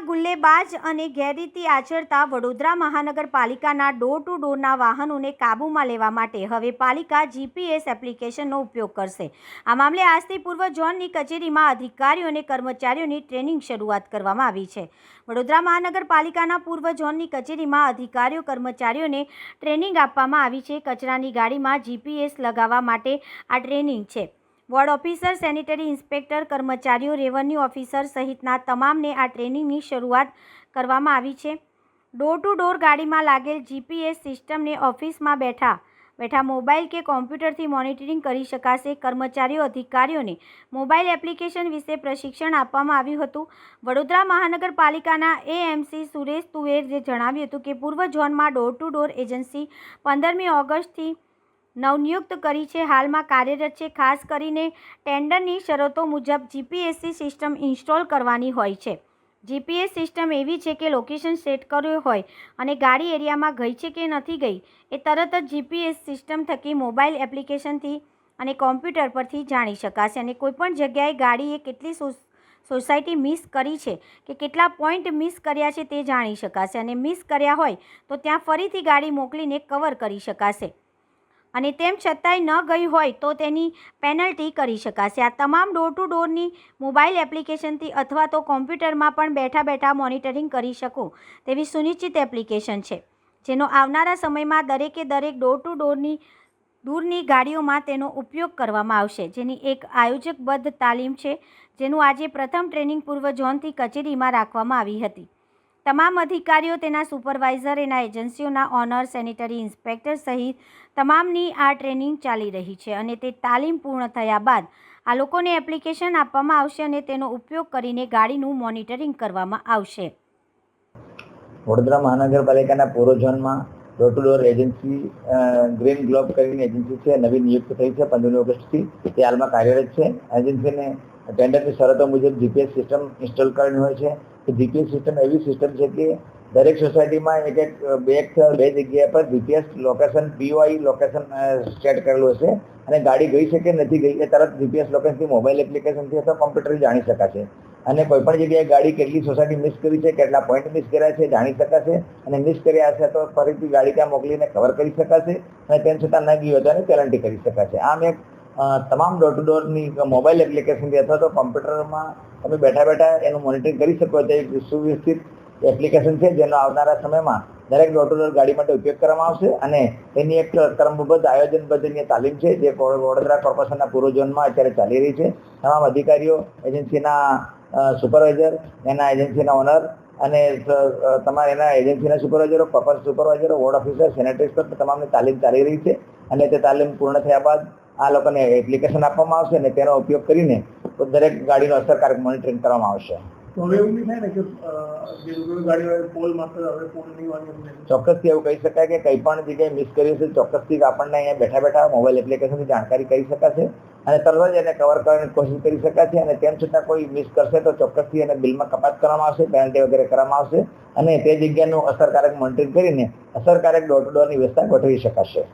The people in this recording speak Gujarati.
ગુલ્લેબાજ અને ગેરરીતિ આચરતા વડોદરા મહાનગરપાલિકાના ડોર ટુ ડોરના વાહનોને કાબૂમાં લેવા માટે હવે પાલિકા જીપીએસ એપ્લિકેશનનો ઉપયોગ કરશે. આ મામલે આજથી પૂર્વ ઝોનની કચેરીમાં અધિકારીઓ અને કર્મચારીઓની ટ્રેનિંગ શરૂઆત કરવામાં આવી છે. વડોદરા મહાનગરપાલિકાના પૂર્વ ઝોનની કચેરીમાં અધિકારીઓ, કર્મચારીઓને ટ્રેનિંગ આપવામાં આવી છે. કચરાની ગાડીમાં જીપીએસ લગાવવા માટે આ ટ્રેનિંગ છે. વોર્ડ ઓફિસર, સેનિટરી ઇન્સ્પેક્ટર, કર્મચારીઓ, રેવન્યુ ઓફિસર સહિતના તમામને આ ટ્રેનિંગની શરૂઆત કરવામાં આવી છે. ડોર ટુ ડોર ગાડીમાં લાગેલ જીપીએસ સિસ્ટમને ઓફિસમાં બેઠા બેઠા મોબાઈલ કે કોમ્પ્યુટરથી મોનિટરિંગ કરી શકાશે. કર્મચારીઓ, અધિકારીઓને મોબાઈલ એપ્લિકેશન વિશે પ્રશિક્ષણ આપવામાં આવ્યું હતું. વડોદરા મહાનગરપાલિકાના એએમસી સુરેશ તુવેરે જણાવ્યું હતું કે પૂર્વ ઝોનમાં ડોર ટુ ડોર એજન્સી પંદરમી ઓગસ્ટથી નવનિયુક્ત કરી છે. હાલમાં કાર્યરત છે. ખાસ કરીને ટેન્ડરની શરતો મુજબ જીપીએસસી સિસ્ટમ ઇન્સ્ટોલ કરવાની હોય છે. જીપીએસ સિસ્ટમ એવી છે કે લોકેશન સેટ કર્યું હોય અને ગાડી એરિયામાં ગઈ છે કે નથી ગઈ, એ તરત જ જીપીએસ સિસ્ટમ થકી મોબાઈલ એપ્લિકેશનથી અને કોમ્પ્યુટર પરથી જાણી શકાશે અને કોઈપણ જગ્યાએ ગાડીએ કેટલી સોસાયટી મિસ કરી છે કે કેટલા પોઈન્ટ મિસ કર્યા છે તે જાણી શકાશે અને મિસ કર્યા હોય તો ત્યાં ફરીથી ગાડી મોકલીને કવર કરી શકાશે. અને તેમ છતાંય ન ગઈ હોય તો તેની પેનલ્ટી કરી શકાશે. આ તમામ ડોર ટુ ડોરની મોબાઈલ એપ્લિકેશનથી અથવા તો કોમ્પ્યુટરમાં પણ બેઠા બેઠા મોનિટરિંગ કરી શકો તેવી સુનિશ્ચિત એપ્લિકેશન છે, જેનો આવનારા સમયમાં દરેકે દરેક ડોર ટુ ડોરની દૂરની ગાડીઓમાં તેનો ઉપયોગ કરવામાં આવશે. જેની એક આયોજકબદ્ધ તાલીમ છે, જેનું આજે પ્રથમ ટ્રેનિંગ પૂર્વ ઝોનથી કચેરીમાં રાખવામાં આવી હતી. તમામ અધિકારીઓ, તેના સુપરવાઇઝર, એના એજન્સીઓના ઓનર, સેનિટરી ઇન્સ્પેક્ટર સહિત તમામની આ ટ્રેનિંગ ચાલી રહી છે અને તે તાલીમ પૂર્ણ થયા બાદ આ લોકોને એપ્લિકેશન આપવામાં આવશે અને તેનો ઉપયોગ કરીને ગાડીનું મોનિટરિંગ કરવામાં આવશે. વડોદરા મહાનગરપાલિકાના પૂર્વ door to door agency green globe કરીને એજન્સી છે, નવી નિયુક્ત થઈ છે, પંદરમી ઓગસ્ટથી તે હાલમાં કાર્યરત છે. એજન્સીને ટેન્ડરની શરતો મુજબ જીપીએસ સિસ્ટમ ઇન્સ્ટોલ કરવાની હોય છે. કે જીપીએસ સિસ્ટમ એવી સિસ્ટમ છે કે દરેક સોસાયટીમાં એક એક, બે બે જગ્યા પર GPS location POI location set કરેલું હશે. અને ગાડી ગઈ છે કે નથી ગઈ એ તરત જીપીએસ લોકેશનથી મોબાઈલ એપ્લિકેશનથી અથવા કોમ્પ્યુટરથી જાણી શકાશે. અને કોઈ પણ જગ્યાએ ગાડી કેટલી સોસાયટી મિસ કરી છે, કેટલા પોઈન્ટ મિસ કર્યા છે જાણી શકાશે. અને મિસ કર્યા હશે તો ફરીથી ગાડી ત્યાં મોકલીને કવર કરી શકાશે. અને તેમ છતાં ન ગયું તો એની પેનલ્ટી કરી શકાશે. આમ એક તમામ ડોર ટુ ડોરની મોબાઈલ એપ્લિકેશનથી અથવા તો કોમ્પ્યુટરમાં તમે બેઠા બેઠા એનું મોનિટરિંગ કરી શકો તે એક સુવ્યવસ્થિત એપ્લિકેશન છે જેનો આવનારા સમયમાં દરેક ડોર ટુ ડોર ગાડી માટે ઉપયોગ કરવામાં આવશે અને એની એક ક્રમબદ્ધ આયોજનબદ્ધની તાલીમ છે જે વડોદરા કોર્પોરેશનના પૂર્વ ઝોનમાં અત્યારે ચાલી રહી છે. તમામ અધિકારીઓ એજન્સીના સુપરવાઇઝર એના એજન્સીના ઓનર અને તમારા એના એજન્સીના સુપરવાઇઝરો કોર્પોરેટ સુપરવાઇઝરો વોર્ડ ઓફિસર સેનેટરી સ્ટાફ તમામની તાલીમ ચાલી રહી છે. અને તે તાલીમ પૂર્ણ થયા બાદ આ લોકોને એપ્લિકેશન આપવામાં આવશે અને તેનો ઉપયોગ કરીને દરેક ગાડીનું અસરકારક મોનિટરિંગ કરવામાં આવશે. ચોક્કસથી એવું કહી શકાય કે કંઈ પણ જગ્યાએ મિસ કર્યું છે ચોક્કસથી આપણને અહીંયા બેઠા બેઠા મોબાઈલ એપ્લિકેશનથી જાણકારી કરી શકાશે અને તરત જ એને કવર કરવાની કોશિશ કરી શકાશે અને તેમ છતાં કોઈ મિસ કરશે તો ચોક્કસથી એને બિલમાં કપાત કરવામાં આવશે પેનલ્ટી વગેરે કરવામાં આવશે અને તે જગ્યાનું અસરકારક મોનિટરિંગ કરીને અસરકારક ડોર ટુ ડોરની વ્યવસ્થા ગોઠવી શકાશે.